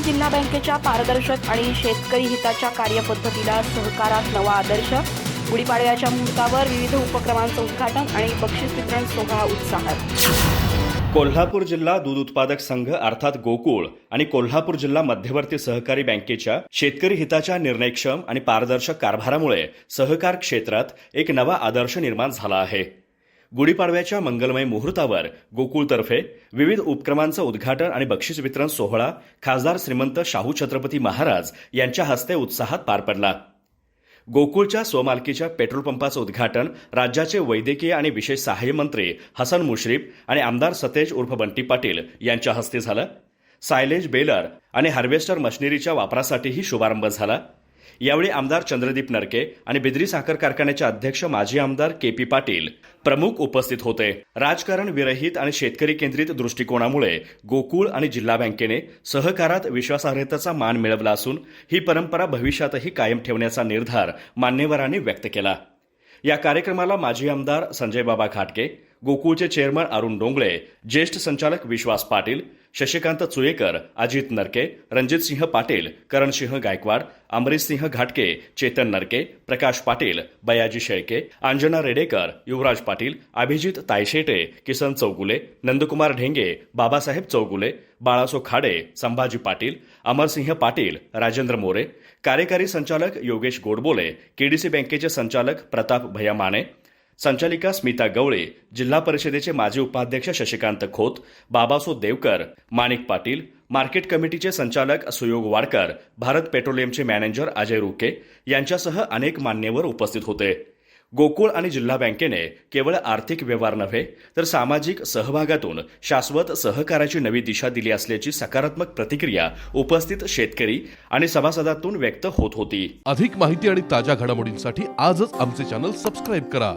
आणि जिल्हा बँकेच्या पारदर्शक आणि शेतकरी हिताच्या कार्यपद्धतीला सहकारात नवा आदर्श. गुढीपाडव्याच्या मुहूर्तावर विविध उपक्रमांचं उद्घाटन आणि बक्षीस वितरण सोहळा उत्साहात कोल्हापूर जिल्हा दूध उत्पादक संघ अर्थात गोकुळ आणि कोल्हापूर जिल्हा मध्यवर्ती सहकारी बँकेच्या शेतकरी हिताच्या निर्णयक्षम आणि पारदर्शक कारभारामुळे सहकार क्षेत्रात एक नवा आदर्श निर्माण झाला आहे. गुढीपाडव्याच्या मंगलमय मुहूर्तावर गोकुळतर्फे विविध उपक्रमांचं उद्घाटन आणि बक्षीस वितरण सोहळा खासदार श्रीमंत शाहू छत्रपती महाराज यांच्या हस्ते उत्साहात पार पडला. गोकुळच्या स्वमालकीच्या पेट्रोल पंपाचं उद्घाटन राज्याचे वैद्यकीय आणि विशेष सहाय्य मंत्री हसन मुश्रीफ आणि आमदार सतेज उर्फ बंटी पाटील यांच्या हस्ते झालं. सायलेज बेलर आणि हार्वेस्टर मशिनरीच्या वापरासाठीही शुभारंभ झाला. यावेळी आमदार चंद्रदीप नरके आणि बिद्री साखर कारखान्याचे अध्यक्ष माजी आमदार के पी पाटील प्रमुख उपस्थित होते. राजकारण विरहित आणि शेतकरी केंद्रित दृष्टिकोनामुळे गोकुळ आणि जिल्हा बँकेने सहकारात विश्वासार्हतेचा मान मिळवला असून ही परंपरा भविष्यातही कायम ठेवण्याचा निर्धार मान्यवरांनी व्यक्त केला. या कार्यक्रमाला माजी आमदार संजय बाबा घाटके गोकुळचे चेअरमन अरुण डोंगळे ज्येष्ठ संचालक विश्वास पाटील शशिकांत चुयेकर अजित नरके रणजितसिंह पाटील करणसिंह गायकवाड अमरीशसिंह घाटके चेतन नरके प्रकाश पाटील बयाजी शेळके अंजना रेडेकर युवराज पाटील अभिजित तायशेटे किसन चौगुले नंदकुमार ढेंगे बाबासाहेब चौगुले बाळासो खाडे संभाजी पाटील अमरसिंह पाटील राजेंद्र मोरे कार्यकारी संचालक योगेश गोडबोले केडीसी बँकेचे संचालक प्रताप भैया माने संचालिका स्मिता गवळे जिल्हा परिषदेचे माजी उपाध्यक्ष शशिकांत खोत बाबासो देवकर माणिक पाटील मार्केट कमिटीचे संचालक सुयोग वाडकर भारत पेट्रोलियमचे मॅनेजर अजय रुके यांच्यासह अनेक मान्यवर उपस्थित होते. गोकुळ आणि जिल्हा बँकेने केवळ आर्थिक व्यवहार नव्हे तर सामाजिक सहभागातून शाश्वत सहकाराची नवी दिशा दिली असल्याची सकारात्मक प्रतिक्रिया उपस्थित शेतकरी आणि सभासदातून व्यक्त होत होती. अधिक माहिती आणि ताज्या घडामोडींसाठी आजच आमचे चॅनल सबस्क्राईब करा.